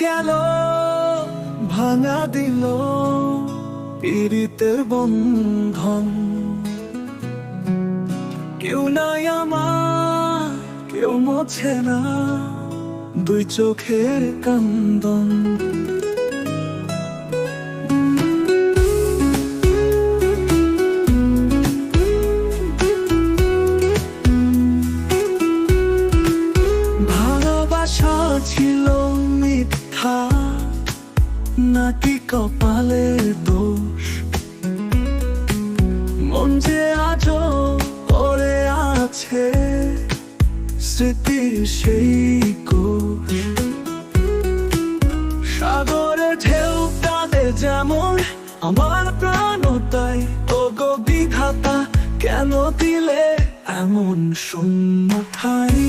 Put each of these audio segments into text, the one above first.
গেল ভাঙা দিল পীড়িতের বন্ধন। কেউ নাই আমার কেউ মোছে না দুই চোখের কান্দন। কপালের দোষ। মন যে আজও পড়ে আছে, স্মৃতির সেই কোষ। সাগরে ঢেউ কাঁদে যেমন আমার প্রাণ তাই ও গো বিধাতা, কেন দিলে এমন শূন্য ঠাই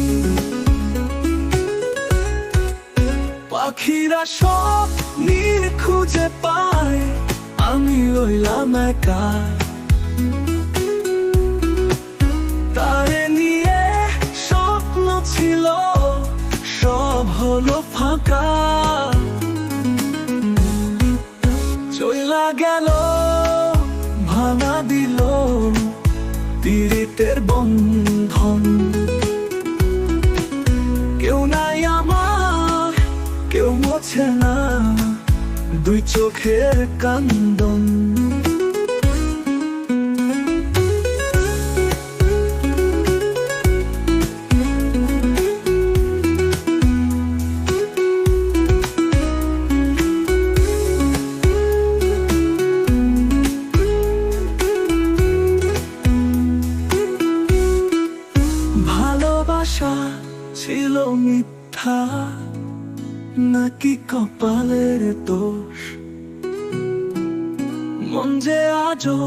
পাখিরা সব নীল খুঁজে পায়, আমি রইলাম একা। তারে নিয়ে স্বপ্ন ছিল, সব হলো ফাঁকা। চইলা গেল, ভাঙা দিল পীড়িতের বন্ধন। কেউ না দুই চোখের কান্দন। ভালোবাসা ছিল মিথ্যা। নাকি কপালের দোষ? মন যে আজও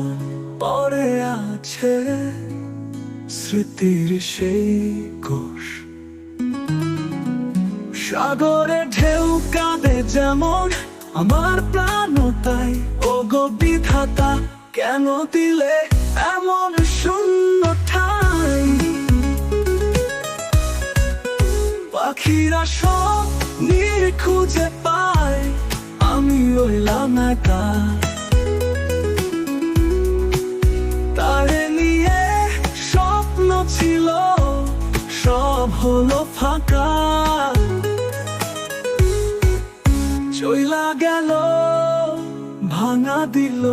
পড়ে আছে স্মৃতির সেই কোষ। সাগরে ঢেউ কাঁদে যেমন আমার প্রাণ তাই ও গো বিধাতা, কেন দিলে এমন শূন্য ঠাই পাখিরা সব নীর খুঁজে পাই আমি রইলাম একা তারে নিয়ে স্বপ্ন ছিল সব হলো ফাঁকা চইলা গেল ভাঙা দিল